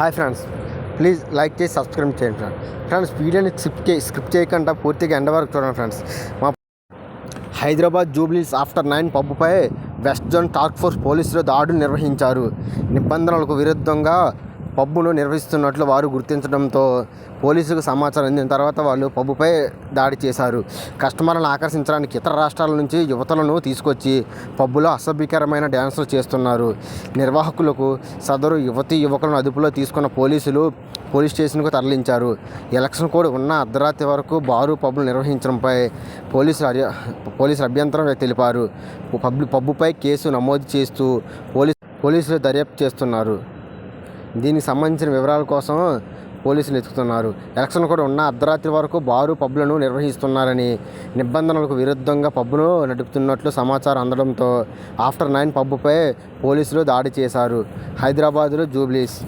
Hi friends. Please like చేసి subscribe చేయండి friends. Friends వీడియోని స్క్రిప్ట్ చే స్క్రిప్ట్ చేయకుండా పూర్తిగా ఎండ వరకు చూడండి ఫ్రెండ్స్. మా హైదరాబాద్ జూబ్లీస్ ఆఫ్టర్ నైన్ పబ్బుపై వెస్ట్ జోన్ టాస్క్ ఫోర్స్ పోలీసులు దాడులు నిర్వహించారు. నిబంధనలకు విరుద్ధంగా పబ్బును నిర్వహిస్తున్నట్లు వారు గుర్తించడంతో పోలీసులకు సమాచారం అందిన తర్వాత వాళ్ళు పబ్బుపై దాడి చేశారు. కస్టమర్లను ఆకర్షించడానికి ఇతర రాష్ట్రాల నుంచి యువతలను తీసుకొచ్చి పబ్బులో అసభ్యకరమైన డ్యాన్సులు చేస్తున్నారు. నిర్వాహకులకు సదరు యువతి యువకులను అదుపులో తీసుకున్న పోలీసులు పోలీస్ స్టేషన్కు తరలించారు. ఎలక్షన్ కోడ్ ఉన్న అర్ధరాత్రి వరకు బారు పబ్బులు నిర్వహించడంపై పోలీసులు పోలీసులు అభ్యంతరం తెలిపారు. పబ్బు పబ్బుపై కేసు నమోదు చేస్తూ పోలీస్ పోలీసులు దర్యాప్తు చేస్తున్నారు. దీనికి సంబంధించిన వివరాల కోసం పోలీసులు ఎత్తుకుతున్నారు ఎలక్షన్ కూడా ఉన్న అర్ధరాత్రి వరకు బారు పబ్లను నిర్వహిస్తున్నారని నిబంధనలకు విరుద్ధంగా పబ్బును నడుపుతున్నట్లు సమాచారం అందడంతో ఆఫ్టర్ నైన్ పబ్బుపై పోలీసులు దాడి చేశారు. హైదరాబాదులో జూబ్లీస్